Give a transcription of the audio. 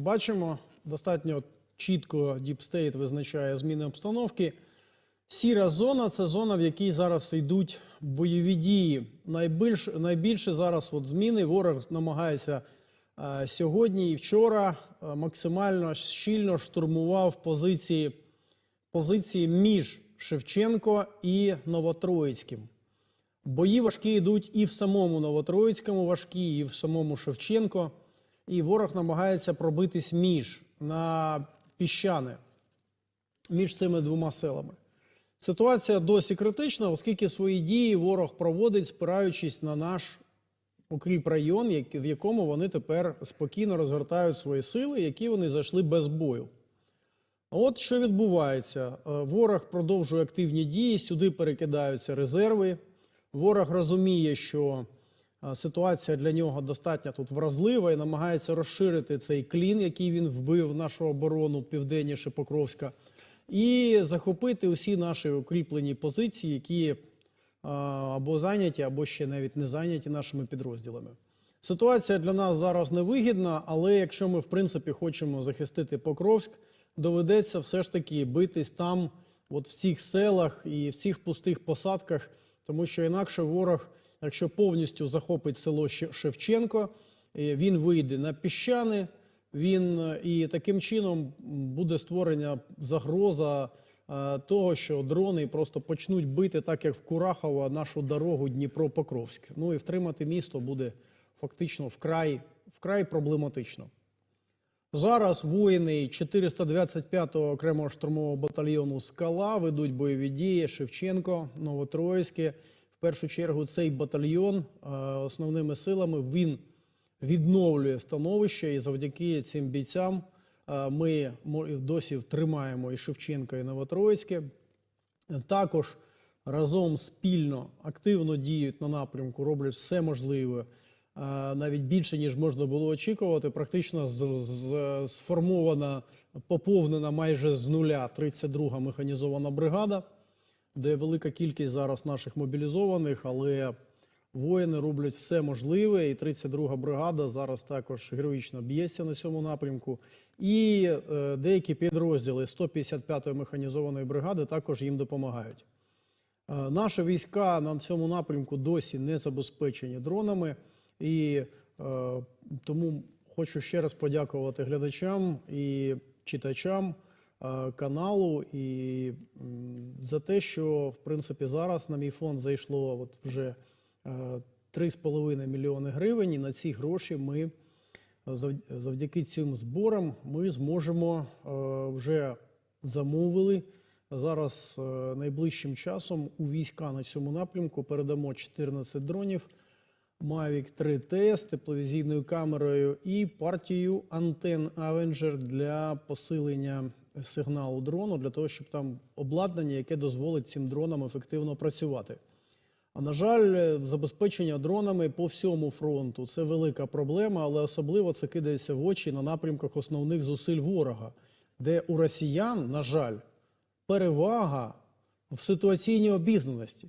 бачимо. Достатньо чітко State визначає зміни обстановки. Сіра зона це зона, в якій зараз йдуть бойові дії. Найбільш, найбільше зараз от зміни ворог намагається е, сьогодні і вчора е, максимально щільно штурмував позиції, позиції між Шевченко і Новотроїцьким. Бої важкі йдуть і в самому Новотроїцькому важкі, і в самому Шевченко. І ворог намагається пробитись між на піщане між цими двома селами. Ситуація досі критична, оскільки свої дії ворог проводить, спираючись на наш укріп район, в якому вони тепер спокійно розгортають свої сили, які вони зайшли без бою. А От що відбувається: Е, ворог продовжує активні дії, сюди перекидаються резерви. Ворог розуміє, що ситуація для нього достатньо тут вразлива і намагається розширити цей клін, який він вбив нашу оборону південніше Покровська, і захопити усі наші укріплені позиції, які або зайняті, або ще навіть не зайняті нашими підрозділами. Ситуація для нас зараз невигідна, але якщо ми в принципі хочемо захистити Покровськ, доведеться все ж таки битись там, от в цих селах і в цих пустих посадках, тому що інакше ворог, якщо повністю захопить село Шевченко, е, він вийде на піщани. Він е, і таким чином буде створення загроза е, того, що дрони просто почнуть бити, так як в Курахово, нашу дорогу Дніпро-Покровськ. Ну і втримати місто буде фактично вкрай, вкрай проблематично. Зараз воїни 425-го окремого штурмового батальйону Скала ведуть бойові дії Шевченко, Новотроїське. Першу чергу цей батальйон е, основними силами він відновлює становище, і завдяки цим бійцям е, ми досі тримаємо і Шевченка, і Новотроїцьке. Також разом спільно активно діють на напрямку, роблять все можливе, е, навіть більше ніж можна було очікувати. Практично сформована, поповнена майже з нуля 32-га механізована бригада, де велика кількість зараз наших мобілізованих, але воїни роблять все можливе. І 32-га бригада зараз також героїчно б'ється на цьому напрямку. І е, деякі підрозділи 155-ї механізованої бригади також їм допомагають. Е, Наші війська на цьому напрямку досі не забезпечені дронами, і е, тому хочу ще раз подякувати глядачам і читачам каналу і за те, що в принципі зараз на мій фонд зайшло от вже е, 3,5 мільйони гривень. І на ці гроші ми зав- завдяки цим зборам ми зможемо е, вже замовили зараз е, найближчим часом у війська на цьому напрямку передамо 14 дронів. Mavic 3T з тепловізійною камерою і партію антен Avenger для посилення сигналу дрону, для того, щоб там обладнання, яке дозволить цим дронам ефективно працювати. А на жаль, забезпечення дронами по всьому фронту це велика проблема, але особливо це кидається в очі на напрямках основних зусиль ворога, де у росіян, на жаль, перевага в ситуаційній обізнаності.